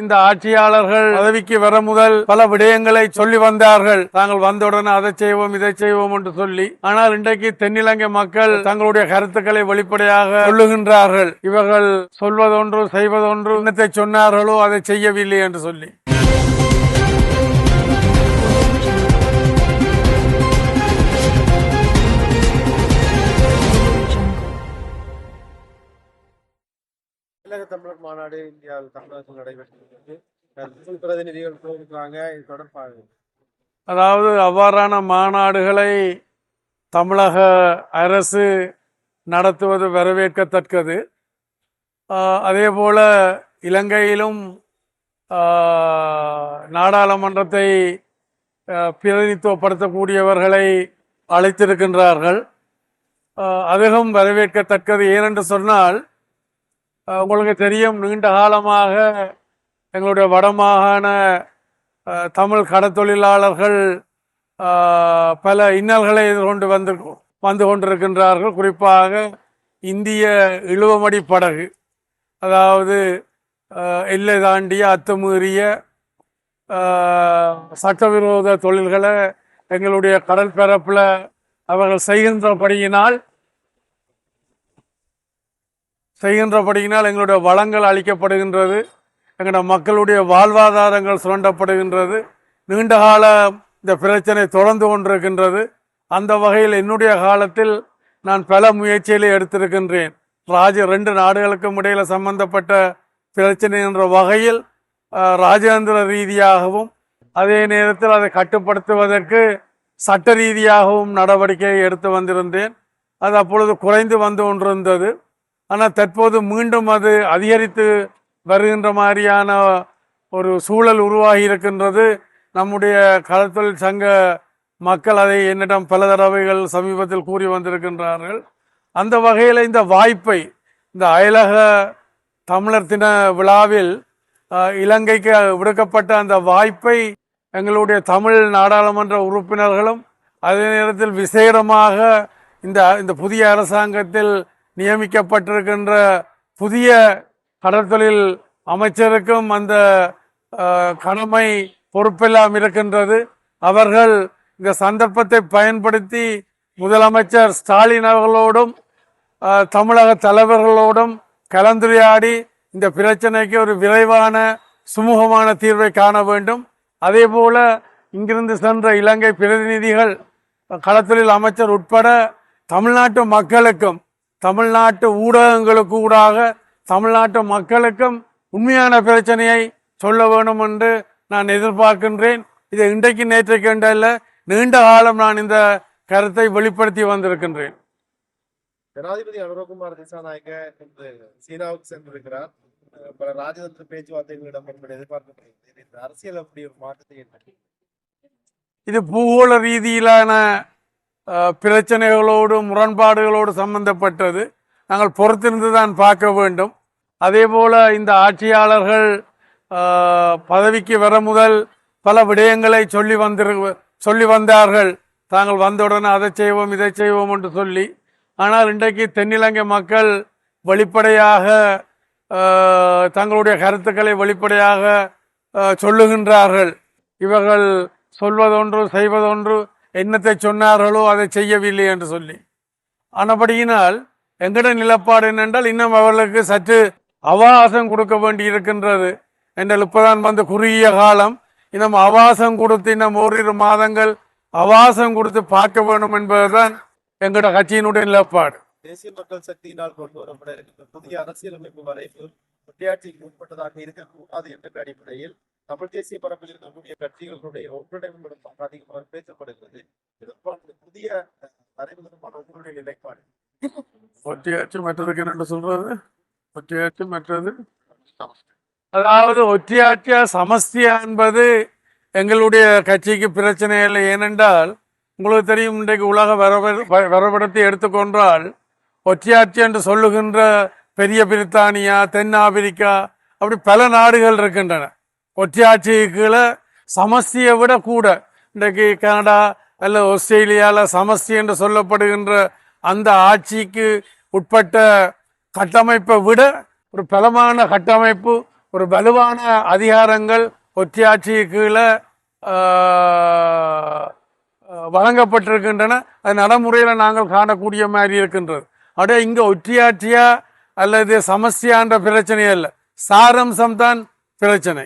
இந்த ஆட்சியாளர்கள் பதவிக்கு வர முதல் பல விடயங்களை சொல்லி வந்தார்கள். தாங்கள் வந்தவுடனே அதை செய்வோம் இதை செய்வோம் என்று சொல்லி ஆனால் இன்றைக்கு தென்னிலங்கை மக்கள் தங்களுடைய கருத்துக்களை வெளிப்படையாக சொல்லுகின்றார்கள். இவர்கள் சொல்வதொன்று செய்வதொன்று என்னத்தை சொன்னார்களோ அதை செய்யவில்லை என்று சொல்லி. தமிழர் மாநாடு இந்தியாவில் தமிழகத்தில் நடைபெற்றது. பிரதிநிதிகள் போயிருக்கிறாங்க இது தொடர்பாக. அதாவது அவ்வாறான மாநாடுகளை தமிழக அரசு நடத்துவது வரவேற்கத்தக்கது. அதே போல இலங்கையிலும் நாடாளுமன்றத்தை பிரதிநிதித்துவப்படுத்தக்கூடியவர்களை அழைத்திருக்கின்றார்கள். ஆஹ் அதுவும் வரவேற்கத்தக்கது ஏனென்று சொன்னால் உங்களுக்கு தெரியும் நீண்ட காலமாக எங்களுடைய வடமாகாண தமிழ் கடத்தொழிலாளர்கள் பல இன்னல்களை எதிர்கொண்டு வந்து வந்து கொண்டிருக்கின்றார்கள். குறிப்பாக இந்திய இழுவமடி படகு அதாவது எல்லை தாண்டிய அத்துமீறிய சட்டவிரோத தொழில்களை எங்களுடைய கடற்பரப்பில் அவர்கள் செய்கின்றபடியினால் செய்கின்றபடியினால் எங்களுடைய வளங்கள் அளிக்கப்படுகின்றது. எங்களுடைய மக்களுடைய வாழ்வாதாரங்கள் சுரண்டப்படுகின்றது. நீண்டகால இந்த பிரச்சனை தொடர்ந்து கொண்டிருக்கின்றது. அந்த வகையில் என்னுடைய காலத்தில் நான் பல முயற்சிகளை எடுத்திருக்கின்றேன். ராஜ ரெண்டு நாடுகளுக்கும் இடையில சம்பந்தப்பட்ட பிரச்சனை என்ற வகையில் அஹ், ராஜேந்திர ரீதியாகவும் அதே நேரத்தில் அதை கட்டுப்படுத்துவதற்கு சட்ட ரீதியாகவும் நடவடிக்கை எடுத்து வந்திருந்தேன். அது அப்பொழுது குறைந்து வந்து கொண்டிருந்தது. ஆனால் தற்போது மீண்டும் அது அதிகரித்து வருகின்ற மாதிரியான ஒரு சூழல் உருவாகி இருக்கின்றது. நம்முடைய கடற்தொழில் சங்க மக்கள் அதை என்னிடம் பல தடவைகள் சமீபத்தில் கூறி வந்திருக்கின்றார்கள். அந்த வகையில் இந்த வாய்ப்பை இந்த அயலக தமிழர் தின விழாவில் இலங்கைக்கு விடுக்கப்பட்ட அந்த வாய்ப்பை எங்களுடைய தமிழ் நாடாளுமன்ற உறுப்பினர்களும் அதே நேரத்தில் விசேடமாக இந்த இந்த புதிய அரசாங்கத்தில் நியமிக்கப்பட்டிருக்கின்ற புதிய கடற்தொழில் அமைச்சருக்கும் அந்த கடமை பொறுப்பெல்லாம் இருக்கின்றது. அவர்கள் இந்த சந்தர்ப்பத்தை பயன்படுத்தி முதலமைச்சர் ஸ்டாலின் அவர்களோடும் தமிழக தலைவர்களோடும் கலந்துரையாடி இந்த பிரச்சனைக்கு ஒரு விரைவான சுமூகமான தீர்வை காண வேண்டும். அதே போல இங்கிருந்து சென்ற இலங்கை பிரதிநிதிகள் களத்தொழில் அமைச்சர் உட்பட தமிழ்நாட்டு மக்களுக்கும் தமிழ்நாட்டு ஊடகங்களுக்கு ஊடாக தமிழ்நாட்டு மக்களுக்கும் உண்மையான பிரச்சனையை சொல்ல வேண்டும் என்று நான் எதிர்பார்க்கின்றேன். இது இன்றைக்கு நேற்றைக்கு என்றல்ல நீண்ட காலம் நான் இந்த கருத்தை வெளிப்படுத்தி வந்திருக்கின்றேன். ஜனாதிபதி அனுரகுமார் திசாநாயக்க இன்று சீனாவுக்கு சென்றிருக்கிறார். பல ராஜதந்திர பேச்சுவார்த்தைகள் எதிர்பார்க்கப்படுகிறது. இந்த அரசியல் அப்படி ஒரு மாற்றத்தை இது பூகோள ரீதியிலான பிரச்சனைகளோடு முரண்பாடுகளோடு சம்பந்தப்பட்டது. நாங்கள் பொறுத்திருந்து தான் பார்க்க வேண்டும். அதே போல இந்த ஆட்சியாளர்கள் பதவிக்கு வர முதல் பல விடயங்களை சொல்லி வந்திரு சொல்லி வந்தார்கள். தாங்கள் வந்தவுடனே அதை செய்வோம் இதை செய்வோம் என்று சொல்லி. ஆனால் இன்றைக்கு தென்னிலங்கை மக்கள் வெளிப்படையாக தங்களுடைய கருத்துக்களை வெளிப்படையாக சொல்லுகின்றார்கள். இவர்கள் சொல்வதொன்று செய்வதொன்று என்னத்தை சொன்னார்களோ அதை செய்யவில்லை என்று சொல்லி. ஆனபடியினால் எங்கட நிலப்பாடு என்னென்றால் இன்னும் அவர்களுக்கு சற்று அவகாசம் கொடுக்க வேண்டி இருக்கின்றது என்றால் இப்பதான் வந்து குறுகிய காலம். இன்னும் அவகாசம் கொடுத்து இன்னும் ஓரிரு மாதங்கள் அவகாசம் கொடுத்து பார்க்க வேண்டும் என்பதுதான் எங்களோட கட்சியினுடைய நிலப்பாடு. தேசிய மக்கள் சக்தியினால் கொண்டு வரப்பட இருக்கின்ற புதிய அரசியலமைப்பு வரைவு ஒட்டியாட்சிக்கு உட்பட்டதாக இருக்கக்கூடாது என்ற அடிப்படையில் தமிழ் தேசிய பரப்பில் இருக்கக்கூடிய கட்சிகளுடைய ஒன்றிணைவு அதிகமாக பேசப்படுகிறது. இதற்கான புதிய தொடர்பான உங்களுடைய நிலைப்பாடு. ஒற்றையாட்சி மற்றதுக்கு என்ன சொல்றது ஒற்றையாட்சி மற்றது அதாவது ஒற்றையாட்சியா சமஸ்தியா என்பது எங்களுடைய கட்சிக்கு பிரச்சனை இல்லை. ஏனென்றால் உங்களுக்கு தெரியும் இன்றைக்கு உலக வரைபடத்தை எடுத்துக்கொண்டால் ஒற்றையாட்சி என்று சொல்லுகின்ற பெரிய பிரித்தானியா தென் ஆப்பிரிக்கா அப்படி பல நாடுகள் இருக்கின்றன. ஒற்றையாட்சிக்கு கீழே சமஸ்தியை விட கூட இன்றைக்கு கனடா அல்ல ஆஸ்திரேலியாவில் சமஸ்தி என்று சொல்லப்படுகின்ற அந்த ஆட்சிக்கு உட்பட்ட கட்டமைப்பை விட ஒரு பலமான கட்டமைப்பு ஒரு வலுவான அதிகாரங்கள் ஒற்றையாட்சி கீழே வழங்கப்பட்டிருக்கின்றன. அது நடைமுறையில் நாங்கள் காணக்கூடிய மாதிரி இருக்கின்றது. அப்படியே இங்கே ஒற்றையாட்சியா அல்லது சமஸ்தியான்ற பிரச்சனை அல்ல சாரம்சம்தான் பிரச்சனை.